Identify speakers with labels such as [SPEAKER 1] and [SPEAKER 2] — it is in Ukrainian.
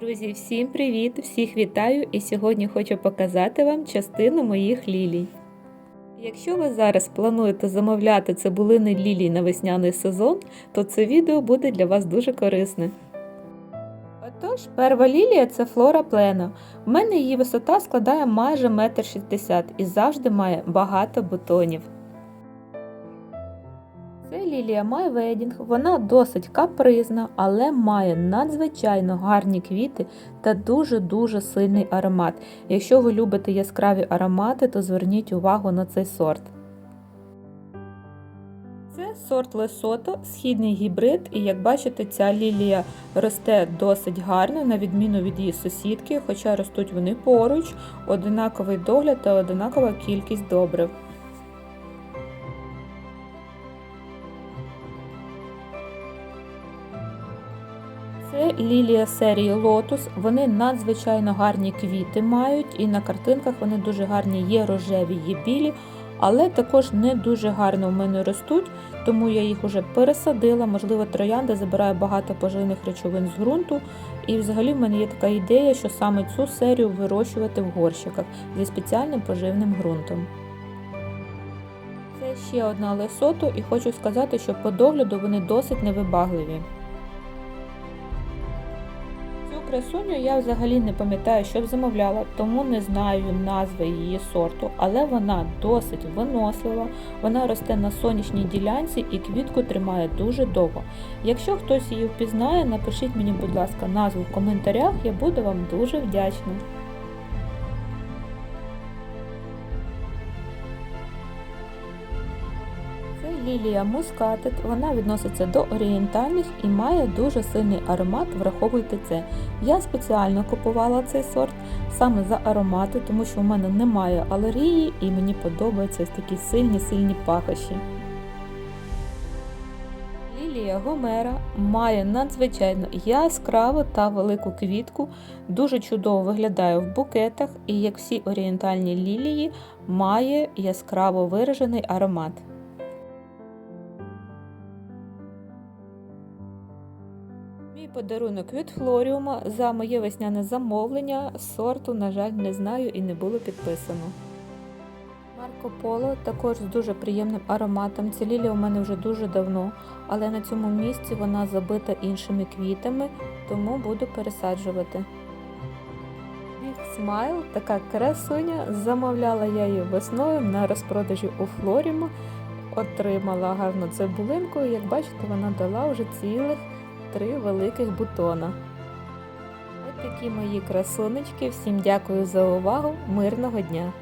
[SPEAKER 1] Друзі, всім привіт! Всіх вітаю і сьогодні хочу показати вам частину моїх лілій. Якщо ви зараз плануєте замовляти цибулини лілій на весняний сезон, то це відео буде для вас дуже корисне. Отож, перша лілія це флора плена. В мене її висота складає майже 1,60 м і завжди має багато бутонів. Це лілія Майведінг, вона досить капризна, але має надзвичайно гарні квіти та дуже-дуже сильний аромат. Якщо ви любите яскраві аромати, то зверніть увагу на цей сорт. Це сорт Лесото, східний гібрид, і як бачите, ця лілія росте досить гарно, на відміну від її сусідки, хоча ростуть вони поруч, одинаковий догляд та одинакова кількість добрив. Це лілія серії Lotus. Вони надзвичайно гарні квіти мають, і на картинках вони дуже гарні, є рожеві, є білі, але також не дуже гарно в мене ростуть, тому я їх вже пересадила. Можливо, троянда забирає багато поживних речовин з ґрунту. І взагалі в мене є така ідея, що саме цю серію вирощувати в горщиках зі спеціальним поживним ґрунтом. Це ще одна лесото, і хочу сказати, що по догляду вони досить невибагливі. Красуню я взагалі не пам'ятаю, що б замовляла, тому не знаю назви її сорту, але вона досить винослива, вона росте на сонячній ділянці і квітку тримає дуже довго. Якщо хтось її впізнає, напишіть мені, будь ласка, назву в коментарях, я буду вам дуже вдячна. Лілія мускатит, вона відноситься до орієнтальних і має дуже сильний аромат, враховуйте це. Я спеціально купувала цей сорт саме за аромати, тому що в мене немає алергії і мені подобаються такі сильні сильні пахощі. Лілія Гомера має надзвичайно яскраву та велику квітку, дуже чудово виглядає в букетах і, як всі орієнтальні лілії, має яскраво виражений аромат. Мій подарунок від Флоріума за моє весняне замовлення сорту, на жаль, не знаю і не було підписано. Марко Поло також з дуже приємним ароматом. Ця лілія у мене вже дуже давно, але на цьому місці вона забита іншими квітами, тому буду пересаджувати. Big Smile, така красуня. Замовляла я її весною на розпродажі у Флоріуму. Отримала гарну цибулинку, і як бачите, вона дала вже цілих три великих бутона. Ось такі мої красунечки. Всім дякую за увагу. Мирного дня!